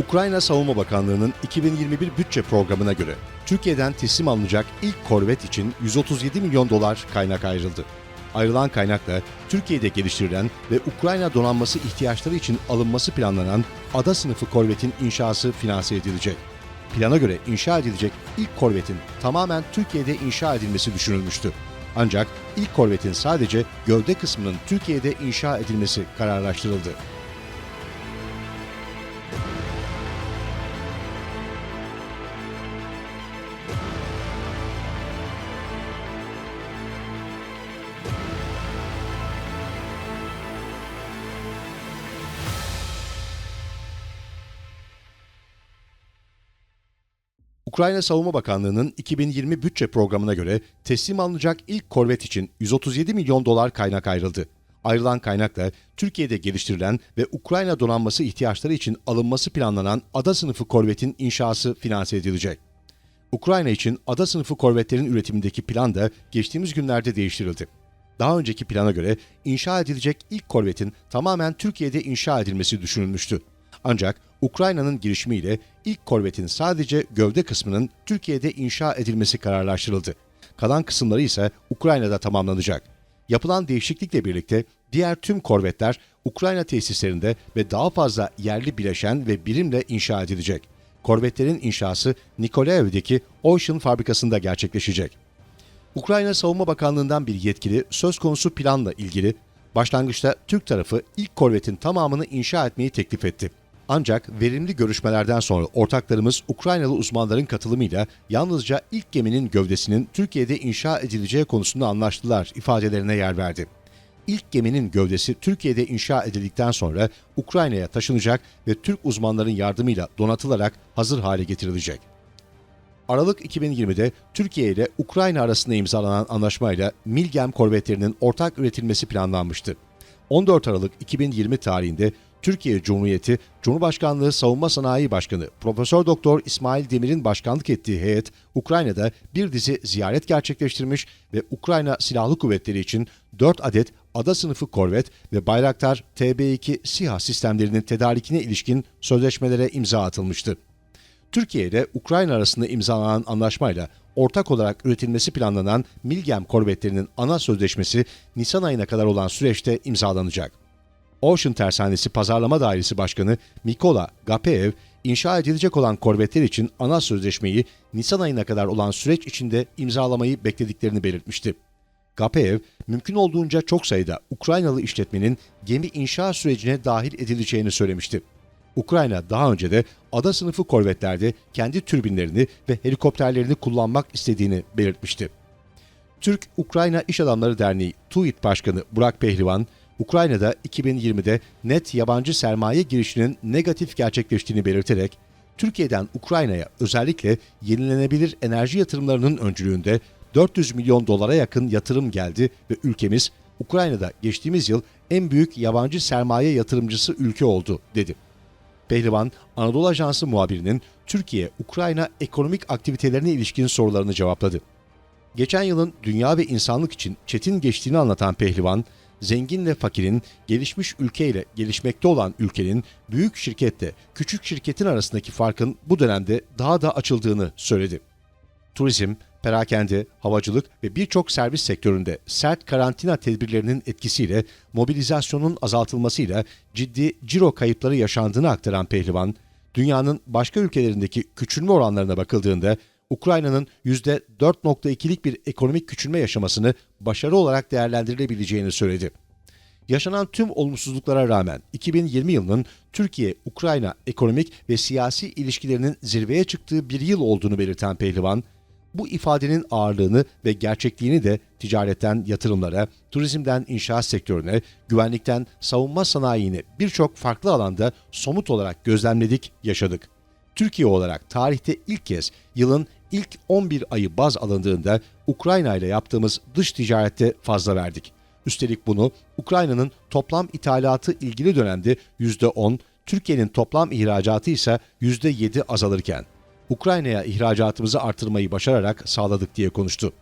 Ukrayna Savunma Bakanlığı'nın 2021 bütçe programına göre Türkiye'den teslim alınacak ilk korvet için 137 milyon dolar kaynak ayrıldı. Ayrılan kaynakla Türkiye'de geliştirilen ve Ukrayna donanması ihtiyaçları için alınması planlanan ada sınıfı korvetin inşası finanse edilecek. Plana göre inşa edilecek ilk korvetin tamamen Türkiye'de inşa edilmesi düşünülmüştü. Ancak ilk korvetin sadece gövde kısmının Türkiye'de inşa edilmesi kararlaştırıldı. Ukrayna Savunma Bakanlığı'nın 2020 bütçe programına göre teslim alınacak ilk korvet için 137 milyon dolar kaynak ayrıldı. Ayrılan kaynakla Türkiye'de geliştirilen ve Ukrayna donanması ihtiyaçları için alınması planlanan ada sınıfı korvetin inşası finanse edilecek. Ukrayna için ada sınıfı korvetlerin üretimindeki plan da geçtiğimiz günlerde değiştirildi. Daha önceki plana göre inşa edilecek ilk korvetin tamamen Türkiye'de inşa edilmesi düşünülmüştü. Ancak Ukrayna'nın girişimiyle ilk korvetin sadece gövde kısmının Türkiye'de inşa edilmesi kararlaştırıldı. Kalan kısımları ise Ukrayna'da tamamlanacak. Yapılan değişiklikle birlikte diğer tüm korvetler Ukrayna tesislerinde ve daha fazla yerli bileşen ve birimle inşa edilecek. Korvetlerin inşası Nikolaev'deki Ocean fabrikasında gerçekleşecek. Ukrayna Savunma Bakanlığı'ndan bir yetkili söz konusu planla ilgili başlangıçta Türk tarafı ilk korvetin tamamını inşa etmeyi teklif etti. Ancak verimli görüşmelerden sonra ortaklarımız Ukraynalı uzmanların katılımıyla yalnızca ilk geminin gövdesinin Türkiye'de inşa edileceği konusunda anlaştılar ifadelerine yer verdi. İlk geminin gövdesi Türkiye'de inşa edildikten sonra Ukrayna'ya taşınacak ve Türk uzmanların yardımıyla donatılarak hazır hale getirilecek. Aralık 2020'de Türkiye ile Ukrayna arasında imzalanan anlaşmayla Milgem korvetlerinin ortak üretilmesi planlanmıştı. 14 Aralık 2020 tarihinde Türkiye Cumhuriyeti Cumhurbaşkanlığı Savunma Sanayi Başkanı Profesör Doktor İsmail Demir'in başkanlık ettiği heyet Ukrayna'da bir dizi ziyaret gerçekleştirmiş ve Ukrayna Silahlı Kuvvetleri için 4 adet ada sınıfı korvet ve Bayraktar TB2 SİHA sistemlerinin tedarikine ilişkin sözleşmelere imza atılmıştı. Türkiye ile Ukrayna arasında imzalanan anlaşmayla ortak olarak üretilmesi planlanan Milgem korvetlerinin ana sözleşmesi Nisan ayına kadar olan süreçte imzalanacak. Ocean Tersanesi Pazarlama Dairesi Başkanı Mikola Gapeev, inşa edilecek olan korvetler için ana sözleşmeyi Nisan ayına kadar olan süreç içinde imzalamayı beklediklerini belirtmişti. Gapeev, mümkün olduğunca çok sayıda Ukraynalı işletmenin gemi inşa sürecine dahil edileceğini söylemişti. Ukrayna daha önce de ada sınıfı korvetlerde kendi türbinlerini ve helikopterlerini kullanmak istediğini belirtmişti. Türk-Ukrayna İş Adamları Derneği TÜİT Başkanı Burak Pehlivan, Ukrayna'da 2020'de net yabancı sermaye girişinin negatif gerçekleştiğini belirterek, Türkiye'den Ukrayna'ya özellikle yenilenebilir enerji yatırımlarının öncülüğünde 400 milyon dolara yakın yatırım geldi ve ülkemiz Ukrayna'da geçtiğimiz yıl en büyük yabancı sermaye yatırımcısı ülke oldu dedi. Pehlivan, Anadolu Ajansı muhabirinin Türkiye-Ukrayna ekonomik aktivitelerine ilişkin sorularını cevapladı. Geçen yılın dünya ve insanlık için çetin geçtiğini anlatan Pehlivan, zenginle fakirin, gelişmiş ülkeyle gelişmekte olan ülkenin, büyük şirketle küçük şirketin arasındaki farkın bu dönemde daha da açıldığını söyledi. Turizm, perakende, havacılık ve birçok servis sektöründe sert karantina tedbirlerinin etkisiyle mobilizasyonun azaltılmasıyla ciddi ciro kayıpları yaşandığını aktaran Pehlivan, dünyanın başka ülkelerindeki küçülme oranlarına bakıldığında Ukrayna'nın %4.2'lik bir ekonomik küçülme yaşamasını başarı olarak değerlendirilebileceğini söyledi. Yaşanan tüm olumsuzluklara rağmen 2020 yılının Türkiye-Ukrayna ekonomik ve siyasi ilişkilerinin zirveye çıktığı bir yıl olduğunu belirten Pehlivan, bu ifadenin ağırlığını ve gerçekliğini de ticaretten yatırımlara, turizmden inşaat sektörüne, güvenlikten savunma sanayine birçok farklı alanda somut olarak gözlemledik, yaşadık. Türkiye olarak tarihte ilk kez yılın ilk 11 ayı baz alındığında Ukrayna ile yaptığımız dış ticarette fazla verdik. Üstelik bunu Ukrayna'nın toplam ithalatı ilgili dönemde %10, Türkiye'nin toplam ihracatı ise %7 azalırken Ukrayna'ya ihracatımızı artırmayı başararak sağladık diye konuştu.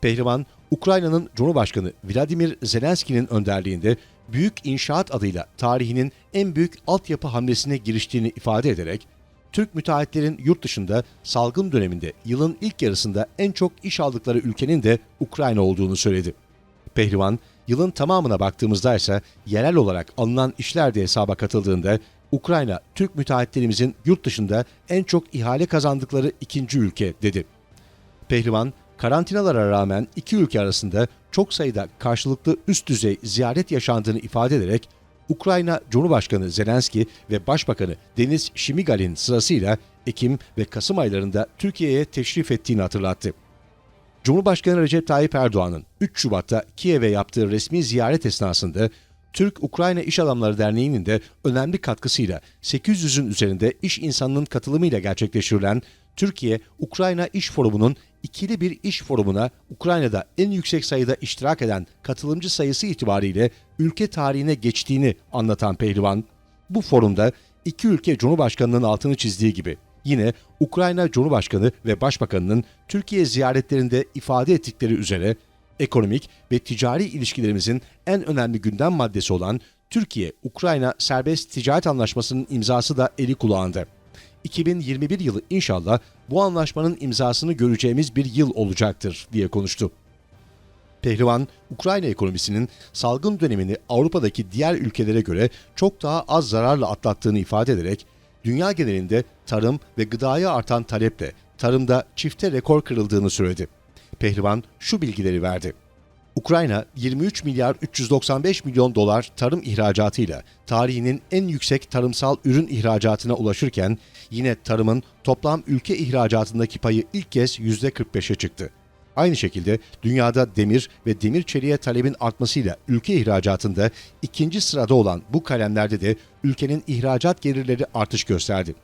Pehlivan, Ukrayna'nın Cumhurbaşkanı Vladimir Zelenski'nin önderliğinde Büyük İnşaat adıyla tarihinin en büyük altyapı hamlesine giriştiğini ifade ederek, Türk müteahhitlerin yurt dışında salgın döneminde yılın ilk yarısında en çok iş aldıkları ülkenin de Ukrayna olduğunu söyledi. Pehlivan, yılın tamamına baktığımızda ise yerel olarak alınan işler de hesaba katıldığında Ukrayna, Türk müteahhitlerimizin yurt dışında en çok ihale kazandıkları ikinci ülke dedi. Pehlivan, karantinalara rağmen iki ülke arasında çok sayıda karşılıklı üst düzey ziyaret yaşandığını ifade ederek Ukrayna Cumhurbaşkanı Zelenski ve Başbakanı Deniz Şimigal'in sırasıyla Ekim ve Kasım aylarında Türkiye'ye teşrif ettiğini hatırlattı. Cumhurbaşkanı Recep Tayyip Erdoğan'ın 3 Şubat'ta Kiev'e yaptığı resmi ziyaret esnasında Türk-Ukrayna İş Adamları Derneği'nin de önemli katkısıyla 800'ün üzerinde iş insanının katılımıyla gerçekleştirilen Türkiye-Ukrayna İş Forumu'nun ikili bir iş forumuna Ukrayna'da en yüksek sayıda iştirak eden katılımcı sayısı itibariyle ülke tarihine geçtiğini anlatan Pehlivan, bu forumda iki ülke Cumhurbaşkanı'nın altını çizdiği gibi yine Ukrayna Cumhurbaşkanı ve Başbakanı'nın Türkiye ziyaretlerinde ifade ettikleri üzere ekonomik ve ticari ilişkilerimizin en önemli gündem maddesi olan Türkiye-Ukrayna Serbest Ticaret Anlaşması'nın imzası da eli kulağında. 2021 yılı inşallah bu anlaşmanın imzasını göreceğimiz bir yıl olacaktır diye konuştu. Pehlivan, Ukrayna ekonomisinin salgın dönemini Avrupa'daki diğer ülkelere göre çok daha az zararla atlattığını ifade ederek, dünya genelinde tarım ve gıdaya artan taleple tarımda çifte rekor kırıldığını söyledi. Pehlivan şu bilgileri verdi. Ukrayna 23 milyar 395 milyon dolar tarım ihracatıyla tarihinin en yüksek tarımsal ürün ihracatına ulaşırken yine tarımın toplam ülke ihracatındaki payı ilk kez %45'e çıktı. Aynı şekilde dünyada demir ve demir çeliğe talebin artmasıyla ülke ihracatında ikinci sırada olan bu kalemlerde de ülkenin ihracat gelirleri artış gösterdi.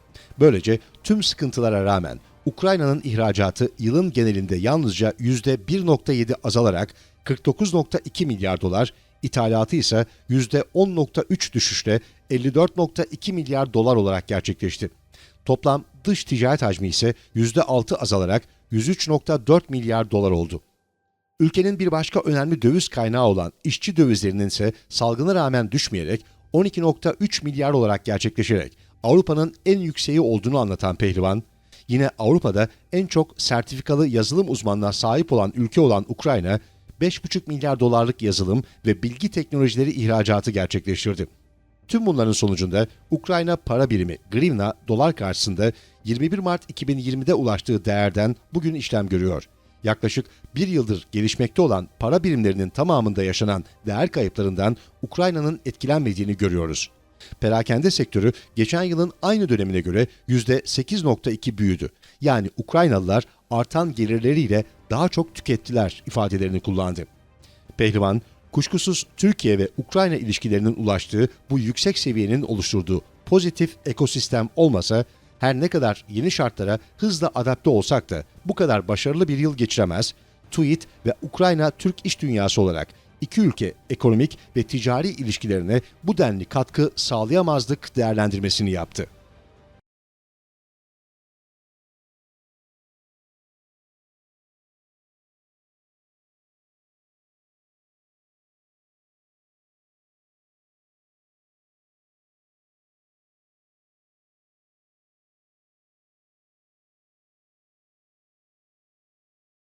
Böylece tüm sıkıntılara rağmen Ukrayna'nın ihracatı yılın genelinde yalnızca %1.7 azalarak 49.2 milyar dolar, ithalatı ise %10.3 düşüşle 54.2 milyar dolar olarak gerçekleşti. Toplam dış ticaret hacmi ise %6 azalarak 103.4 milyar dolar oldu. Ülkenin bir başka önemli döviz kaynağı olan işçi dövizlerinin ise salgına rağmen düşmeyerek 12.3 milyar olarak gerçekleşerek Avrupa'nın en yükseği olduğunu anlatan Pehlivan, yine Avrupa'da en çok sertifikalı yazılım uzmanına sahip olan ülke olan Ukrayna, 5,5 milyar dolarlık yazılım ve bilgi teknolojileri ihracatı gerçekleştirdi. Tüm bunların sonucunda Ukrayna para birimi grivna dolar karşısında 21 Mart 2020'de ulaştığı değerden bugün işlem görüyor. Yaklaşık bir yıldır gelişmekte olan para birimlerinin tamamında yaşanan değer kayıplarından Ukrayna'nın etkilenmediğini görüyoruz. Perakende sektörü geçen yılın aynı dönemine göre %8.2 büyüdü. Yani Ukraynalılar artan gelirleriyle daha çok tükettiler ifadelerini kullandı. Pehlivan, kuşkusuz Türkiye ve Ukrayna ilişkilerinin ulaştığı bu yüksek seviyenin oluşturduğu pozitif ekosistem olmasa her ne kadar yeni şartlara hızla adapte olsak da bu kadar başarılı bir yıl geçiremez, TÜİT ve Ukrayna Türk iş dünyası olarak iki ülke ekonomik ve ticari ilişkilerine bu denli katkı sağlayamazdık değerlendirmesini yaptı.